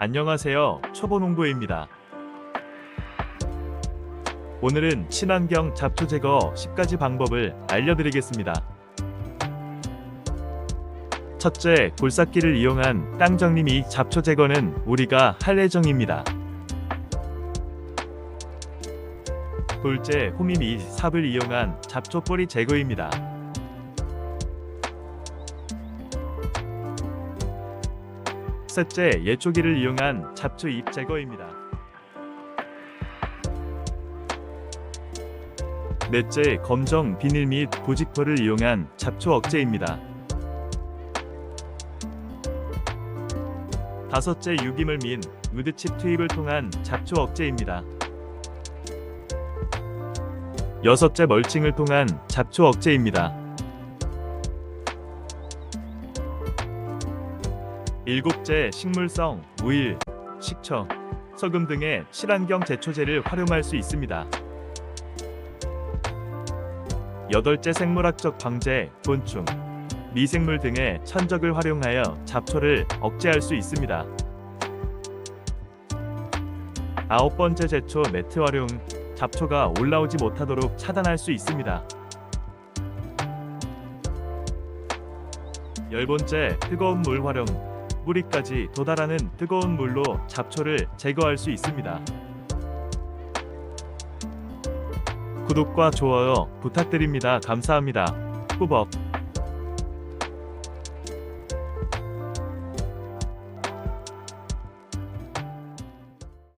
안녕하세요. 초보농부입니다. 오늘은 친환경 잡초 제거 10가지 방법을 알려드리겠습니다. 첫째, 골삭기를 이용한 땅 정리 및 잡초 제거는 우리가 할 예정입니다. 둘째, 호미 및 삽을 이용한 잡초 뿌리 제거입니다. 셋째, 예초기를 이용한 잡초 잎 제거입니다. 넷째, 검정 비닐 및 보직포를 이용한 잡초 억제입니다. 다섯째, 유기물 및 우드칩 투입을 통한 잡초 억제입니다. 여섯째, 멀칭을 통한 잡초 억제입니다. 일곱째, 식물성, 우일, 식초, 소금 등의 친환경 제초제를 활용할 수 있습니다. 여덟째, 생물학적 방제, 곤충, 미생물 등의 천적을 활용하여 잡초를 억제할 수 있습니다. 아홉 번째 제초 매트 활용, 잡초가 올라오지 못하도록 차단할 수 있습니다. 열 번째, 뜨거운 물 활용, 뿌리까지 도달하는 뜨거운 물로 잡초를 제거할 수 있습니다. 구독과 좋아요 부탁드립니다. 감사합니다. 꾸벅